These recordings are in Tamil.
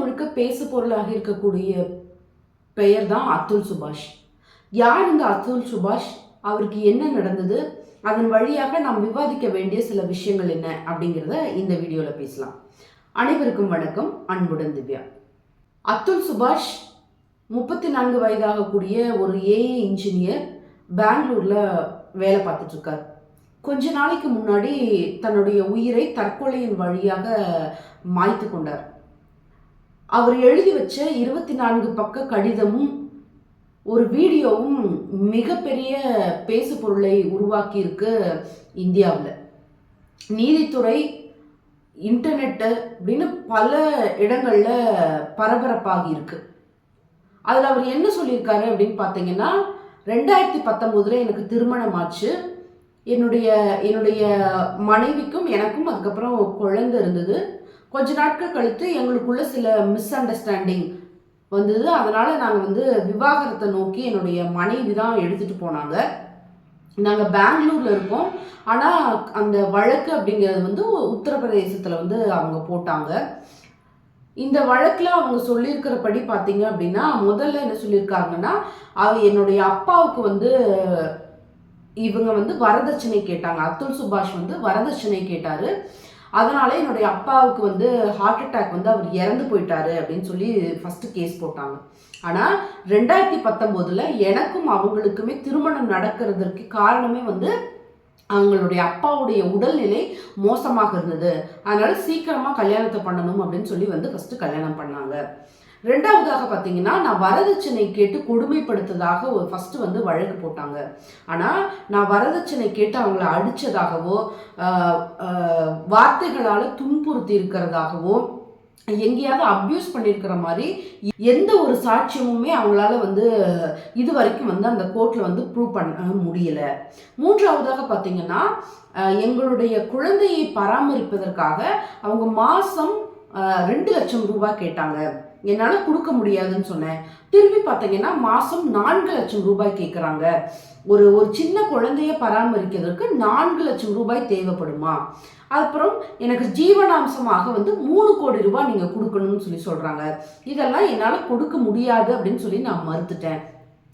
முழுக்க பேசு பொருளாக இருக்கக்கூடிய பெயர் தான் அத்துல் சுபாஷ். யார் இந்த அத்துல் சுபாஷ்? அவருக்கு என்ன நடந்தது? அதன் வழியாக நாம் விவாதிக்க வேண்டிய சில விஷயங்கள் என்ன அப்படிங்கிறத இந்த வீடியோவில் பேசலாம். அனைவருக்கும் வணக்கம். அன்புடன் திவ்யா. அத்துல் சுபாஷ் முப்பத்தி நான்கு வயதாகக்கூடிய ஒரு ஏஏ இன்ஜினியர் பெங்களூரில் வேலை பார்த்துட்ருக்கார் கொஞ்ச நாளைக்கு முன்னாடி தன்னுடைய உயிரை தற்கொலையின் வழியாக மாய்த்து கொண்டார். அவர் எழுதி வச்ச இருபத்தி நான்கு பக்க கடிதமும் ஒரு வீடியோவும் மிகப்பெரிய பேசு பொருளை உருவாக்கியிருக்கு இந்தியாவில். நீதித்துறை இன்டர்நெட்டு அப்படின்னு பல இடங்களில் பரபரப்பாகி இருக்கு அதில் அவர் என்ன சொல்லியிருக்காரு அப்படின்னு பார்த்தீங்கன்னா ரெண்டாயிரத்தி பத்தொம்போதில் எனக்கு திருமணம் ஆச்சு என்னுடைய என்னுடைய மனைவிக்கும் எனக்கும் அதுக்கப்புறம் குழந்தை இருந்தது. கொஞ்ச நாட்கள் கழித்து எங்களுக்குள்ள சில மிஸ் அண்டர்ஸ்டாண்டிங் வந்தது. அதனால் நாங்கள் வந்து விவாகரத்தை நோக்கி என்னுடைய மனைவி தான் எடுத்துகிட்டு போனாங்க. நாங்கள் பெங்களூரில் இருக்கோம். ஆனால் அந்த வழக்கு அப்படிங்கிறது வந்து உத்தரப்பிரதேசத்தில் வந்து அவங்க போட்டாங்க. இந்த வழக்கில் அவங்க சொல்லியிருக்கிறபடி பார்த்தீங்க அப்படின்னா முதல்ல என்ன சொல்லியிருக்காங்கன்னா அவ என்னுடைய அப்பாவுக்கு வந்து இவங்க வந்து வரதட்சணை கேட்டாங்க. அத்துல் சுபாஷ் வந்து வரதட்சணை கேட்டார். அதனால என்னுடைய அப்பாவுக்கு வந்து ஹார்ட் அட்டாக் வந்து அவர் இறந்து போயிட்டாரு அப்படின்னு சொல்லி ஃபஸ்ட்டு கேஸ் போட்டாங்க. ஆனால் ரெண்டாயிரத்தி பத்தொம்போதில் எனக்கும் அவங்களுக்குமே திருமணம் நடக்கிறதுக்கு காரணமே வந்து அவங்களுடைய அப்பாவுடைய உடல்நிலை மோசமாக இருந்தது. அதனால சீக்கிரமாக கல்யாணத்தை பண்ணணும் அப்படின்னு சொல்லி வந்து ஃபஸ்ட்டு கல்யாணம் பண்ணாங்க. ரெண்டாவதாக பார்த்தீங்கன்னா நான் வரதட்சணை கேட்டு கொடுமைப்படுத்ததாக ஒரு ஃபஸ்ட்டு வந்து வழக்கு போட்டாங்க. ஆனால் நான் வரதட்சணை கேட்டு அவங்கள அடித்ததாகவோ வார்த்தைகளால் துன்புறுத்தி இருக்கிறதாகவோ எங்கேயாவது அப்யூஸ் பண்ணியிருக்கிற மாதிரி எந்த ஒரு சாட்சியமுமே அவங்களால வந்து இது வரைக்கும் வந்து அந்த கோர்ட்டில் வந்து ப்ரூவ் பண்ண முடியலை. மூன்றாவதாக பார்த்தீங்கன்னா எங்களுடைய குழந்தையை பராமரிப்பதற்காக அவங்க மாதம் ரெண்டு லட்சம் ரூபாய் கேட்டாங்க. என்னால் கொடுக்க முடியாதுன்னு சொன்னேன். திரும்பி பார்த்தீங்கன்னா மாதம் நான்கு லட்சம் ரூபாய் கேட்குறாங்க ஒரு ஒரு சின்ன குழந்தைய பராமரிக்கிறதுக்கு நான்கு லட்சம் ரூபாய் தேவைப்படுமா? அப்புறம் எனக்கு ஜீவனாம்சமாக வந்து மூணு கோடி ரூபாய் நீங்கள் கொடுக்கணும்னு சொல்லி சொல்கிறாங்க இதெல்லாம் என்னால் கொடுக்க முடியாது அப்படின்னு சொல்லி நான் மறுத்துட்டேன்.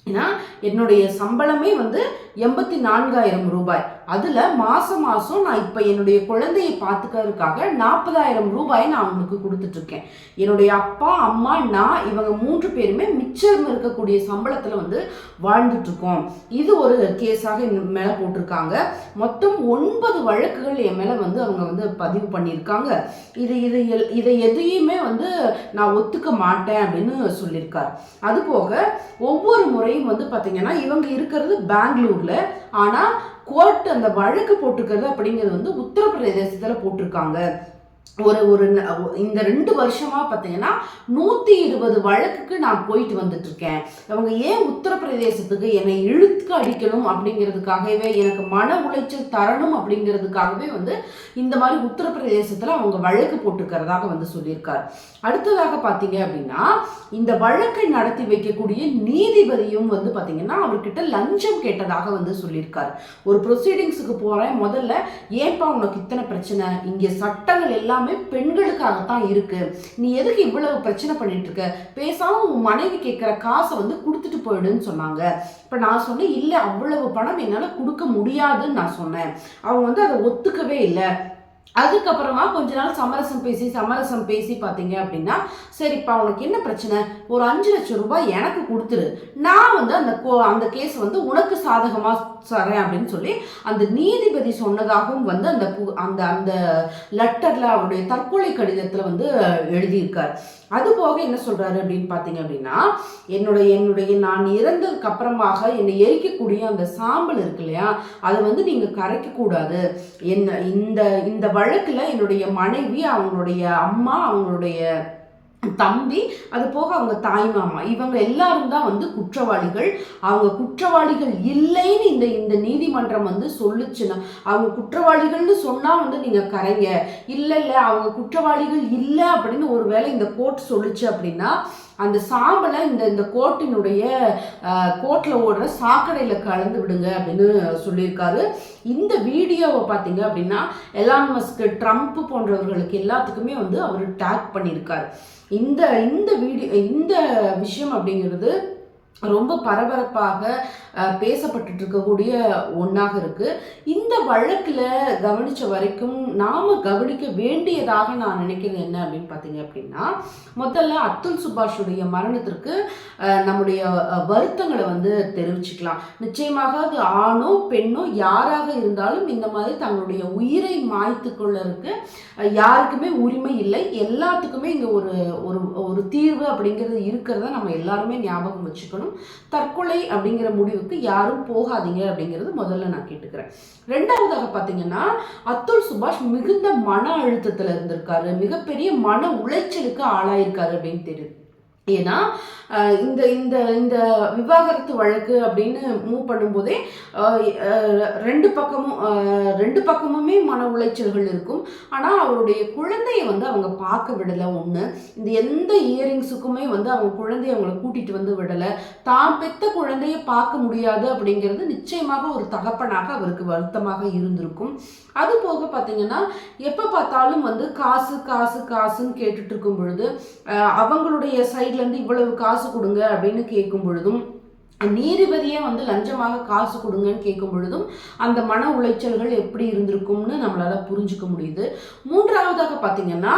ஏன்னா என்னுடைய சம்பளமே வந்து எண்பத்தி நான்காயிரம் ரூபாய். அதில் மாதம் மாதம் நான் இப்போ என்னுடைய குழந்தையை பார்த்துக்கிறதுக்காக நாற்பதாயிரம் ரூபாய் நான் அவங்களுக்கு கொடுத்துட்ருக்கேன். என்னுடைய அப்பா அம்மா நான் இவங்க மூன்று பேருமே மிச்சம் இருக்கக்கூடிய சம்பளத்தில் வந்து வாழ்ந்துட்டுருக்கோம் இது ஒரு கேஸாக என் மேலே போட்டிருக்காங்க. மொத்தம் ஒன்பது வழக்குகள் என் மேலே வந்து அவங்க வந்து பதிவு பண்ணியிருக்காங்க. இது இது இதை எதையுமே வந்து நான் ஒத்துக்க மாட்டேன் அப்படின்னு சொல்லியிருக்கார். அதுபோக ஒவ்வொரு முறையும் வந்து பார்த்தீங்கன்னா இவங்க இருக்கிறது பெங்களூரில். ஆனால் கோர்ட் அந்த வழக்கு போட்டுக்கிறது அப்படிங்கிறது வந்து உத்தரப்பிரதேசத்தில் போட்டிருக்காங்க. ஒரு ஒரு இந்த ரெண்டு வருஷமா பார்த்தீங்கன்னா நூற்றி இருபது வழக்குக்கு நான் போயிட்டு வந்துட்டு இருக்கேன் அவங்க ஏன் உத்தரப்பிரதேசத்துக்கு என்னை இழுத்துக்கு அடிக்கணும் அப்படிங்கிறதுக்காகவே எனக்கு மன உளைச்சல் தரணும் அப்படிங்கிறதுக்காகவே வந்து இந்த மாதிரி உத்தரப்பிரதேசத்தில் அவங்க வழக்கு போட்டுக்கிறதாக வந்து சொல்லியிருக்கார். அடுத்ததாக பார்த்தீங்க அப்படின்னா இந்த வழக்கை நடத்தி வைக்கக்கூடிய நீதிபதியும் வந்து பார்த்தீங்கன்னா அவர்கிட்ட லஞ்சம் கேட்டதாக வந்து சொல்லியிருக்கார். ஒரு ப்ரொசீடிங்ஸுக்கு போகிறேன் முதல்ல ஏன்பா உனக்கு இத்தனை பிரச்சனை? இங்கே சட்டங்கள் எல்லாம் எல்லாமே பெண்களுக்காகத்தான் இருக்கு. நீ எதுக்கு இவ்வளவு பிரச்சனை பண்ணிட்டு இருக்க? பேசாம உன் மனைவி கேட்குற காசை வந்து கொடுத்துட்டு போயிடுன்னு சொன்னாங்க. இப்போ நான் சொன்னேன் இல்லை அவ்வளவு பணம் என்னால் கொடுக்க முடியாதுன்னு நான் சொன்னேன். அவங்க வந்து அதை ஒத்துக்கவே இல்லை. அதுக்கப்புறமா கொஞ்ச நாள் சமரசம் பேசி சமரசம் பேசி பார்த்தீங்க அப்படின்னா சரிப்பா உனக்கு என்ன பிரச்சனை? ஒரு அஞ்சு லட்சம் ரூபாய் எனக்கு கொடுத்துரு. நான் வந்து அந்த கோ அந்த கேஸ் வந்து உனக்கு சாதகமாக தரேன் அப்படின்னு சொல்லி அந்த நீதிபதி சொன்னதாகவும் வந்து அந்த அந்த அந்த லெட்டரில் அவருடைய தற்கொலை கடிதத்தில் வந்து எழுதியிருக்கார். அது போக என்ன சொல்கிறாரு அப்படின்னு பார்த்தீங்க அப்படின்னா என்னுடைய என்னுடைய நான் இறந்ததுக்கு அப்புறமாக என்னை எரிக்கக்கூடிய அந்த சாம்பல் இருக்கு இல்லையா அதை வந்து நீங்கள் கரைக்கக்கூடாது என்ன இந்த இந்த வழக்கில் என்னுடைய மனைவி அவங்களுடைய அம்மா அவங்களுடைய தம்பி அது போக அவங்க தாய் மாமா. இவங்க எல்லாரும் தான் வந்து குற்றவாளிகள். அவங்க குற்றவாளிகள் இல்லைன்னு இந்த இந்த நீதிமன்றம் வந்து சொல்லுச்சுன்னா அவங்க குற்றவாளிகள்னு சொன்னால் வந்து நீங்கள் கரைங்க. இல்லை இல்லை அவங்க குற்றவாளிகள் இல்லை அப்படின்னு ஒரு வேளை இந்த கோர்ட் சொல்லுச்சு அப்படின்னா அந்த சாம்பலை இந்த இந்த கோட்டினுடைய கோட்டில் ஓடுற சாக்கடையில் கலந்து விடுங்க அப்படின்னு சொல்லியிருக்காரு. இந்த வீடியோவை பார்த்தீங்க அப்படின்னா எலான் மஸ்க்கு ட்ரம்ப் போன்றவர்களுக்கு எல்லாத்துக்குமே வந்து அவர் டேக் பண்ணியிருக்கார். இந்த இந்த வீடியோ இந்த விஷயம் அப்படிங்கிறது ரொம்ப பரபரப்பாக பேசப்பட்டு பேசப்பட்டுட்டு இருக்கக்கூடிய ஒன்றாக இருக்குது இந்த வழக்கில் கவனித்த வரைக்கும் நாம் கவனிக்க வேண்டியதாக நான் நினைக்கிறது என்ன அப்படின்னு பார்த்தீங்க அப்படின்னா முதல்ல அத்துல் சுபாஷுடைய மரணத்திற்கு நம்முடைய வருத்தங்களை வந்து தெரிவிச்சுக்கலாம். நிச்சயமாக அது ஆணோ பெண்ணோ யாராக இருந்தாலும் இந்த மாதிரி தங்களுடைய உயிரை மாய்த்து கொள்ளறதுக்கு யாருக்குமே உரிமை இல்லை. எல்லாத்துக்குமே இங்கே ஒரு ஒரு ஒரு தீர்வு அப்படிங்கிறது இருக்கிறத நம்ம எல்லாருமே ஞாபகம் வச்சுக்கணும். தற்கொலை அப்படிங்கிற முடிவு முடிவுக்கு யாரும் போகாதீங்க அப்படிங்கிறது முதல்ல நான் கேட்டுக்கிறேன். ரெண்டாவதாக பார்த்தீங்கன்னா அத்துல் சுபாஷ் மிகுந்த மன அழுத்தத்தில் இருந்திருக்காரு. மிகப்பெரிய மன உளைச்சலுக்கு ஆளாயிருக்காரு அப்படின்னு தெரியுது ஏன்னா இந்த இந்த இந்த விவாகரத்து வழக்கு அப்படின்னு மூவ் பண்ணும்போதே ரெண்டு பக்கமும் ரெண்டு பக்கமுமே மன உளைச்சல்கள் இருக்கும். ஆனால் அவருடைய குழந்தைய வந்து அவங்க பார்க்க விடலை ஒன்று இந்த எந்த இயரிங்ஸுக்குமே வந்து அவங்க குழந்தைய அவங்கள கூட்டிகிட்டு வந்து விடலை. தான் பெத்த குழந்தைய பார்க்க முடியாது அப்படிங்கிறது நிச்சயமாக ஒரு தகப்பனாக அவருக்கு வருத்தமாக இருந்திருக்கும். அது போக பார்த்தீங்கன்னா எப்போ பார்த்தாலும் வந்து காசு காசு காசுன்னு கேட்டுட்டு இருக்கும் பொழுது அவங்களுடைய அவங்களுடைய சைட்லேருந்து இவ்வளவு காசு கொடுங்க அப்படின்னு கேட்கும் பொழுதும் நீதிபதியே வந்து லஞ்சமாக காசு கொடுங்கன்னு கேட்கும் பொழுதும் அந்த மன உளைச்சல்கள் எப்படி இருந்திருக்கும்னு நம்மளால புரிஞ்சுக்க முடியுது. மூன்றாவதாக பார்த்தீங்கன்னா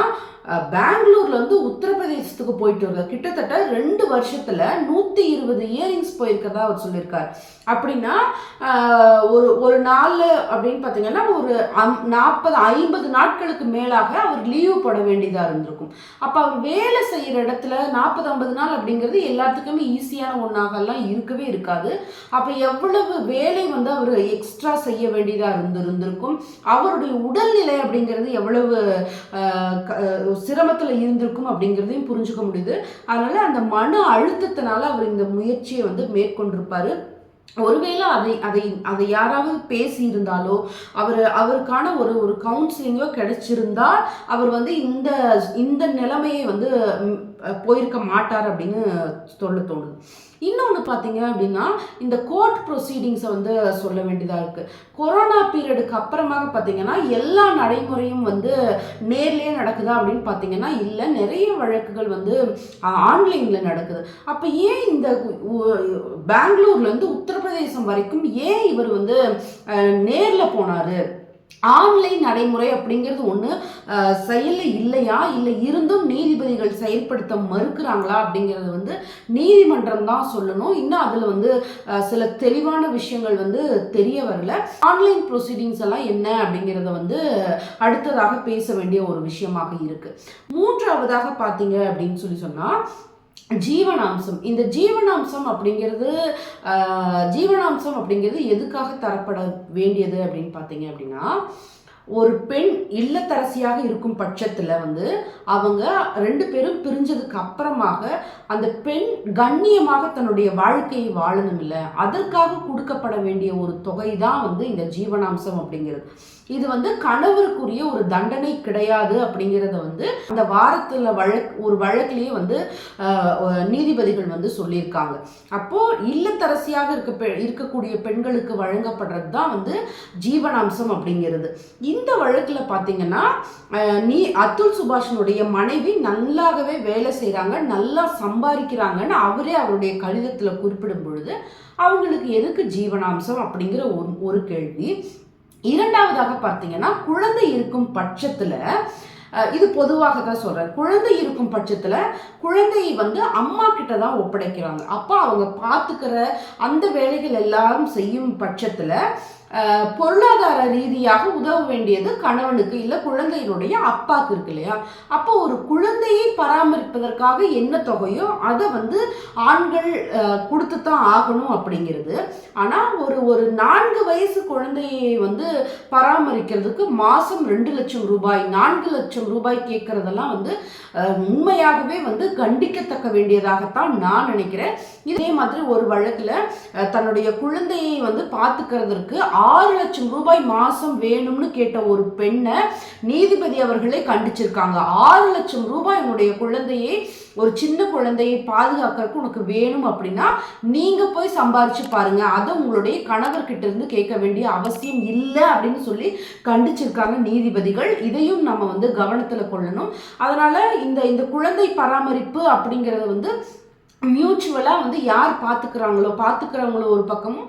பெங்களூர்ல இருந்து உத்தரப்பிரதேசத்துக்கு போயிட்டு இருக்கார் கிட்டத்தட்ட ரெண்டு வருஷத்துல நூத்தி இருபது இயரிங்ஸ் போயிருக்கதா அவர் சொல்லியிருக்கார் அப்படின்னா ஒரு ஒரு நாள் அப்படின்னு பார்த்தீங்கன்னா ஒரு நாற்பது ஐம்பது நாட்களுக்கு மேலாக அவர் லீவு போட வேண்டியதா இருந்திருக்கும். அப்போ அவர் வேலை செய்யற இடத்துல நாற்பது ஐம்பது நாள் அப்படிங்கிறது எல்லாத்துக்குமே ஈஸியான ஒன்றாகலாம் இருக்கவே இருக்காது. அப்போ எவ்வளவு வேலை வந்து அவர் எக்ஸ்ட்ரா செய்ய வேண்டியதாக இருந்திருந்திருக்கும் அவருடைய உடல்நிலை அப்படிங்கிறது எவ்வளவு சிரமத்தில் இருந்திருக்கும் அப்படிங்கிறதையும் புரிஞ்சுக்க முடியுது. அதனால் அந்த மன அழுத்தத்தினால அவர் இந்த முயற்சியை வந்து மேற்கொண்டிருப்பார். ஒருவேளை அதை அதை அதை யாராவது பேசியிருந்தாலோ அவர் அவருக்கான ஒரு ஒரு கவுன்சிலிங்கோ கிடைச்சிருந்தா அவர் வந்து இந்த இந்த நிலைமையை வந்து போயிருக்க மாட்டார் அப்படின்னு சொல்ல தோணுது. இன்னொன்று பார்த்தீங்க அப்படின்னா இந்த கோர்ட் ப்ரொசீடிங்ஸை வந்து சொல்ல வேண்டியதாக இருக்குது கொரோனா பீரியடுக்கு அப்புறமாக பார்த்தீங்கன்னா எல்லா நடைமுறையும் வந்து நேர்லேயே நடக்குதா அப்படின்னு பார்த்தீங்கன்னா இல்லை நிறைய வழக்குகள் வந்து ஆன்லைனில் நடக்குது. அப்போ ஏன் இந்த பெங்களூர்லேருந்து உத்தரப்பிரதேசம் வரைக்கும் ஏன் இவர் வந்து நேரில் போனார்? ஆன்லைன் நடைமுறை அப்படிங்கிறது ஒன்று செயலில் இல்லையா? இல்லை இருந்தும் நீதிபதிகள் செயல்படுத்த மறுக்கிறாங்களா அப்படிங்கிறது வந்து நீதிமன்றம் தான் சொல்லணும். இன்னும் அதில் வந்து சில தெளிவான விஷயங்கள் வந்து தெரிய வரல. ஆன்லைன் ப்ரொசீடிங்ஸ் எல்லாம் என்ன அப்படிங்கிறத வந்து அடுத்ததாக பேச வேண்டிய ஒரு விஷயமாக இருக்குது மூன்றாவதாக பார்த்தீங்க அப்படின்னு சொல்லி சொன்னால் ஜீவனாம்சம். இந்த ஜீவனாம்சம் அப்படிங்கிறது ஜீவனாம்சம் அப்படிங்கிறது எதுக்காக தரப்பட வேண்டியது அப்படின்னு பார்த்தீங்க அப்படின்னா ஒரு பெண் இல்லத்தரசியாக இருக்கும் பட்சத்தில் வந்து அவங்க ரெண்டு பேரும் பிரிஞ்சதுக்கு அப்புறமாக அந்த பெண் கண்ணியமாக தன்னுடைய வாழ்க்கையை வாழணும் இல்லை. அதற்காக கொடுக்கப்பட வேண்டிய ஒரு தொகை தான் வந்து இந்த ஜீவனாம்சம் அப்படிங்கிறது. இது வந்து கணவருக்குரிய ஒரு தண்டனை கிடையாது அப்படிங்கிறத வந்து அந்த வாரத்தில் வழக் ஒரு வழக்கிலேயே வந்து ஆஹ், நீதிபதிகள் வந்து சொல்லியிருக்காங்க. அப்போ இல்லத்தரசியாக இருக்க பெ இருக்கக்கூடிய பெண்களுக்கு வழங்கப்படுறது தான் வந்து ஜீவனாம்சம் அப்படிங்கிறது. இந்த வழக்கில் பார்த்தீங்கன்னா நீ அத்துல் சுபாஷனுடைய மனைவி நல்லாகவே வேலை செய்கிறாங்க நல்லா சம்பாதிக்கிறாங்கன்னு அவரே அவருடைய கடிதத்தில் குறிப்பிடும் பொழுது அவங்களுக்கு எதுக்கு ஜீவனாம்சம் அப்படிங்கிற ஒரு ஒரு கேள்வி. இரண்டாவதாக பார்த்தீங்கன்னா குழந்தை இருக்கும் பட்சத்தில் இது பொதுவாக தான் சொல்கிறேன் குழந்தை இருக்கும் பட்சத்தில் குழந்தையை வந்து அம்மா கிட்ட தான் ஒப்படைக்கிறாங்க. அப்போ அவங்க பார்த்துக்கிற அந்த வேலைகள் எல்லாரும் செய்யும் பட்சத்தில் பொருளாதார ரீதியாக உதவ வேண்டியது கணவனுக்கு இல்லை குழந்தையினுடைய அப்பாவுக்கு இருக்கு இல்லையா? அப்போ ஒரு குழந்தையை பராமரிப்பதற்காக என்ன தொகையோ அதை வந்து ஆண்கள் கொடுத்து தான் ஆகணும் அப்படிங்கிறது. ஆனால் ஒரு ஒரு நான்கு வயசு குழந்தையை வந்து பராமரிக்கிறதுக்கு மாதம் ரெண்டு லட்சம் ரூபாய் நான்கு லட்சம் ரூபாய் கேட்குறதெல்லாம் வந்து உண்மையாகவே வந்து கண்டிக்கத்தக்க வேண்டியதாகத்தான் நான் நினைக்கிறேன். இதே மாதிரி ஒரு வழக்கில் தன்னுடைய குழந்தையை வந்து பார்த்துக்கிறதுக்கு ஆறு லட்சம் ரூபாய் மாதம் வேணும்னு கேட்ட ஒரு பெண்ணை நீதிபதி அவர்களே கண்டிச்சிருக்காங்க. ஆறு லட்சம் ரூபாய் உன்னுடைய குழந்தையை ஒரு சின்ன குழந்தையை பாதுகாக்கிறதுக்கு உனக்கு வேணும் அப்படின்னா நீங்கள் போய் சம்பாரிச்சு பாருங்க. அதை உங்களுடைய கணவர்கிட்ட இருந்து கேட்க வேண்டிய அவசியம் இல்லை அப்படின்னு சொல்லி கண்டிச்சிருக்காங்க நீதிபதிகள். இதையும் நம்ம வந்து கவனத்தில் கொள்ளணும். அதனால் இந்த இந்த குழந்தை பராமரிப்பு அப்படிங்கறது வந்து மியூச்சுவலாக வந்து யார் பார்த்துக்கிறாங்களோ பார்த்துக்கிறவங்களோ ஒரு பக்கமும்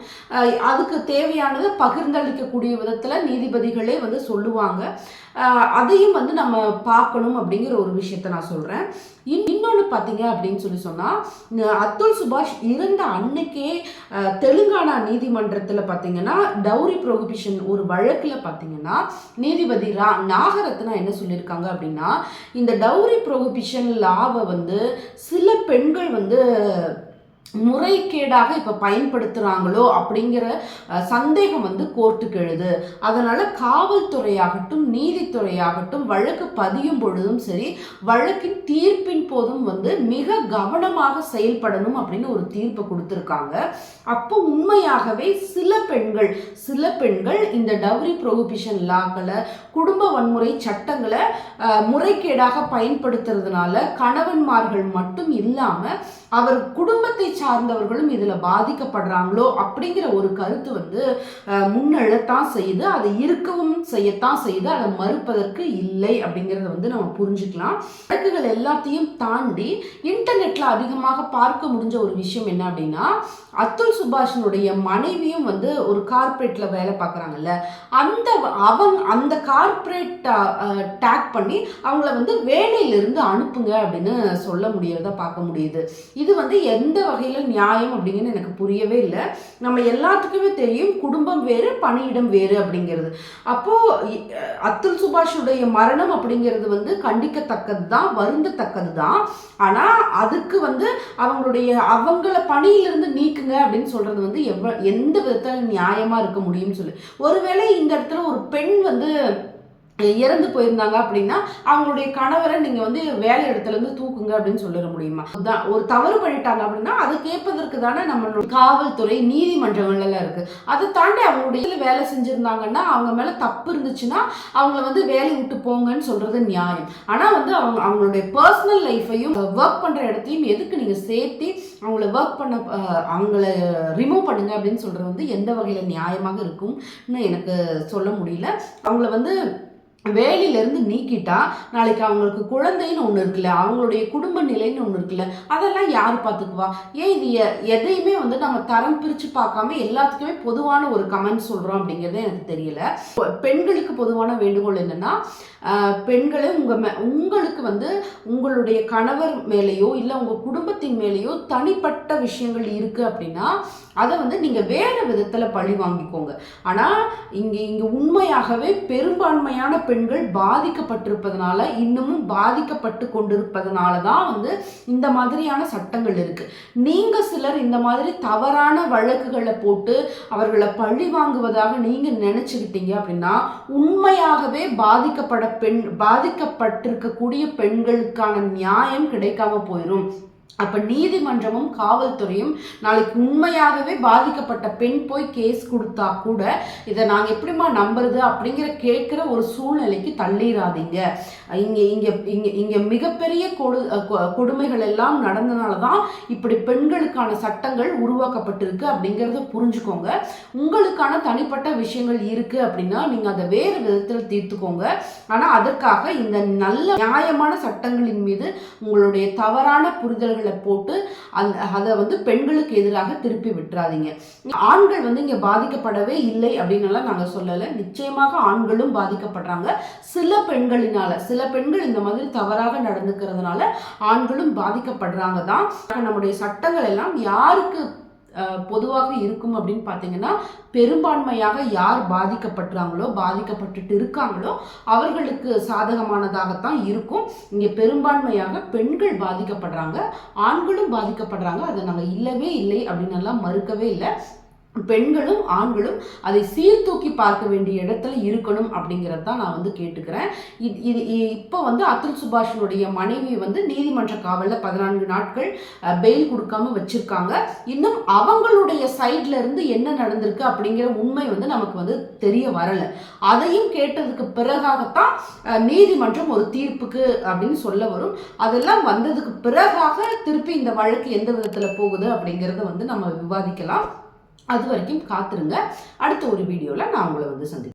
அதுக்கு தேவையானதை பகிர்ந்தளிக்கக்கூடிய விதத்தில் நீதிபதிகளே வந்து சொல்லுவாங்க. அதையும் வந்து நம்ம பார்க்கணும் அப்படிங்கிற ஒரு விஷயத்த நான் சொல்கிறேன் இன் இன்னொன்று பார்த்தீங்க அப்படின்னு சொல்லி சொன்னால் அத்துல் சுபாஷ் இறந்த அன்னைக்கே தெலுங்கானா நீதிமன்றத்தில் பார்த்தீங்கன்னா டவுரி ப்ரொஹிபிஷன் ஒரு வழக்கில் பார்த்தீங்கன்னா நீதிபதி ரா நாகரத்னா என்ன சொல்லியிருக்காங்க அப்படின்னா இந்த டவுரி ப்ரொஹிபிஷன் லாவை வந்து சில பெண்கள் வந்து முறைகேடாக இப்போ பயன்படுத்துகிறாங்களோ அப்படிங்கிற சந்தேகம் வந்து கோர்ட்டுக்கு எழுது அதனால் காவல்துறையாகட்டும் நீதித்துறையாகட்டும் வழக்கு பதியும் பொழுதும் சரி வழக்கின் தீர்ப்பின் போதும் வந்து மிக கவனமாக செயல்படணும் அப்படின்னு ஒரு தீர்ப்பை கொடுத்துருக்காங்க. அப்போ உண்மையாகவே சில பெண்கள் சில பெண்கள் இந்த டவுரி ப்ரொஹிபிஷன் லாக்களை குடும்ப வன்முறை சட்டங்களை முறைகேடாக பயன்படுத்துறதுனால கணவன்மார்கள் மட்டும் இல்லாமல் அவர் குடும்பத்தை சார்ந்தவர்களும் இதில் பாதிக்கப்படுறாங்களோ அப்படிங்கிற ஒரு கருத்து வந்து முன்னெழத்தான் செய்யுது. அதை இருக்கவும் செய்யத்தான் செய்யுது. அதை மறுப்பதற்கு இல்லை அப்படிங்கிறத வந்து நம்ம புரிஞ்சுக்கலாம். வழக்குகள் எல்லாத்தையும் தாண்டி இன்டர்நெட்டில் அதிகமாக பார்க்க முடிஞ்ச ஒரு விஷயம் என்ன அப்படின்னா அத்துல் சுபாஷினுடைய மனைவியும் வந்து ஒரு கார்ப்பரேட்டில் வேலை பார்க்குறாங்கல்ல. அந்த அவங்க அந்த கார்ப்பரேட் டேக் பண்ணி அவங்கள வந்து வேலையிலிருந்து அனுப்புங்க அப்படின்னு சொல்ல முடியறத பார்க்க முடியுது. இது வந்து எந்த வகையில் நியாயம் அப்படிங்கிறது எனக்கு புரியவே இல்லை. நம்ம எல்லாத்துக்குமே தெரியும் குடும்பம் வேறு பணியிடம் வேறு அப்படிங்கிறது. அப்போது அத்துல் சுபாஷுடைய மரணம் அப்படிங்கிறது வந்து கண்டிக்கத்தக்கது தான் வருந்தத்தக்கது தான் ஆனால் அதுக்கு வந்து அவங்களுடைய அவங்கள பணியிலிருந்து நீக்குங்க அப்படின்னு சொல்றது வந்து எவ்வளோ எந்த விதத்தில் நியாயமாக இருக்க முடியும்னு சொல்லி. ஒருவேளை இந்த இடத்துல ஒரு பெண் வந்து இறந்து போயிருந்தாங்க அப்படின்னா அவங்களுடைய கணவரை நீங்க வந்து வேலை இடத்துல இருந்து தூக்குங்க அப்படின்னு சொல்லிட முடியுமா? தான் ஒரு தவறு பண்ணிட்டாங்க அப்படின்னா அதை கேட்பதற்கு தானே நம்மளுடைய காவல்துறை நீதிமன்றங்கள் எல்லாம் இருக்கு. அதை தாண்டி அவங்களுடைய வேலை செஞ்சிருந்தாங்கன்னா அவங்க மேல தப்பு இருந்துச்சுன்னா அவங்கள வந்து வேலையை விட்டு போங்கன்னு சொல்றது நியாயம். ஆனா வந்து அவங்க அவங்களுடைய பர்சனல் லைஃபையும் ஒர்க் பண்ற இடத்தையும் எதுக்கு நீங்க சேர்த்து அவங்கள ஒர்க் பண்ண அவங்கள ரிமூவ் பண்ணுங்க அப்படின்னு சொல்றது வந்து எந்த வகையில நியாயமாக இருக்கும்னு எனக்கு சொல்ல முடியல. அவங்கள வந்து வேலையிலேருந்து நீக்கிட்டா நாளைக்கு அவங்களுக்கு குழந்தைன்னு ஒன்று இருக்குல்ல அவங்களுடைய குடும்ப நிலைன்னு ஒன்று இருக்குல்ல அதெல்லாம் யார் பார்த்துக்குவா ஏன் இது எ- எதையுமே வந்து நம்ம தரம் பிரித்து பார்க்காம எல்லாத்துக்குமே பொதுவான ஒரு கமெண்ட் சொல்கிறோம் அப்படிங்கிறது எனக்கு தெரியல. பெண்களுக்கு பொதுவான வேண்டுகோள் என்னென்னா பெண்களே உங்கள் மே உங்களுக்கு வந்து உங்களுடைய கணவர் மேலேயோ இல்லை உங்கள் குடும்பத்தின் மேலேயோ தனிப்பட்ட விஷயங்கள் இருக்குது அப்படின்னா அதை வந்து நீங்கள் வேறு விதத்தில் பழி வாங்கிக்கோங்க. ஆனால் இங்கே இங்கே உண்மையாகவே பெரும்பான்மையான பெண்கள் பாதிக்கப்பட்டிருப்பதனால இன்னமும் பாதிக்கப்பட்டு கொண்டிருப்பதனால தான் வந்து இந்த மாதிரியான சட்டங்கள் இருக்குது நீங்கள் சிலர் இந்த மாதிரி தவறான வழக்குகளை போட்டு அவர்களை பழி வாங்குவதாக நீங்கள் நினச்சிக்கிட்டீங்க அப்படின்னா உண்மையாகவே பாதிக்கப்பட பெண் பாதிக்கப்பட்டிருக்கக்கூடிய பெண்களுக்கான நியாயம் கிடைக்காம போயிடும் அப்போ நீதிமன்றமும் காவல்துறையும் நாளைக்கு உண்மையாகவே பாதிக்கப்பட்ட பெண் போய் கேஸ் கொடுத்தா கூட இதை நாங்கள் எப்படிம்மா நம்புறது அப்படிங்கிற கேட்குற ஒரு சூழ்நிலைக்கு தள்ளிடாதீங்க இங்கே இங்கே இங்கே இங்கே மிகப்பெரிய கொடு கொடுமைகள் எல்லாம் நடந்தனால தான் இப்படி பெண்களுக்கான சட்டங்கள் உருவாக்கப்பட்டிருக்கு அப்படிங்கிறத புரிஞ்சுக்கோங்க. உங்களுக்கான தனிப்பட்ட விஷயங்கள் இருக்குது அப்படின்னா நீங்கள் அதை வேறு விதத்தில் தீர்த்துக்கோங்க. ஆனால் அதற்காக இந்த நல்ல நியாயமான சட்டங்களின் மீது உங்களுடைய தவறான புரிதல்கள் போட்டு அந்த அதை வந்து பெண்களுக்கு எதிராக திருப்பி விட்டுறாதீங்க. ஆண்கள் வந்து இங்கே பாதிக்கப்படவே இல்லை அப்படின்னுலாம் நாங்கள் சொல்லலை. நிச்சயமாக ஆண்களும் பாதிக்கப்படுறாங்க. சில பெண்களினால சில பெண்கள் இந்த மாதிரி தவறாக நடந்துக்கிறதுனால ஆண்களும் பாதிக்கப்படுறாங்க தான். நம்முடைய சட்டங்கள் எல்லாம் யாருக்கு பொதுவாக இருக்கும் அப்படின்னு பார்த்தீங்கன்னா பெரும்பான்மையாக யார் பாதிக்கப்பட்டுறாங்களோ பாதிக்கப்பட்டுட்டு இருக்காங்களோ அவர்களுக்கு சாதகமானதாகத்தான் இருக்கும். இங்கே பெரும்பான்மையாக பெண்கள் பாதிக்கப்படுறாங்க ஆண்களும் பாதிக்கப்படுறாங்க. அதை நாங்கள் இல்லவே இல்லை அப்படின்னு எல்லாம் மறுக்கவே இல்லை. பெண்களும் ஆண்களும் அதை சீர்தூக்கி பார்க்க வேண்டிய இடத்துல இருக்கணும் அப்படிங்கிறது தான் நான் வந்து கேட்டுக்கிறேன். இது இது இ- இப்போ வந்து அத்துல் சுபாஷினுடைய மனைவி வந்து நீதிமன்ற காவலில் பதினான்கு நாட்கள் பெயில் கொடுக்காம வச்சுருக்காங்க. இன்னும் அவங்களுடைய சைட்ல இருந்து என்ன நடந்திருக்கு அப்படிங்கிற உண்மை வந்து நமக்கு வந்து தெரிய வரலை. அதையும் கேட்டதுக்கு பிறகாகத்தான் நீதிமன்றம் ஒரு தீர்ப்புக்கு அப்படின்னு சொல்ல வரும். அதெல்லாம் வந்ததுக்கு பிறகாக திருப்பி இந்த வழக்கு எந்த விதத்தில் போகுது அப்படிங்கிறத வந்து நம்ம விவாதிக்கலாம். அது வரைக்கும் காத்துருங்க. அடுத்த ஒரு வீடியோவில் நான் உங்களை வந்து சந்திக்கிறேன்.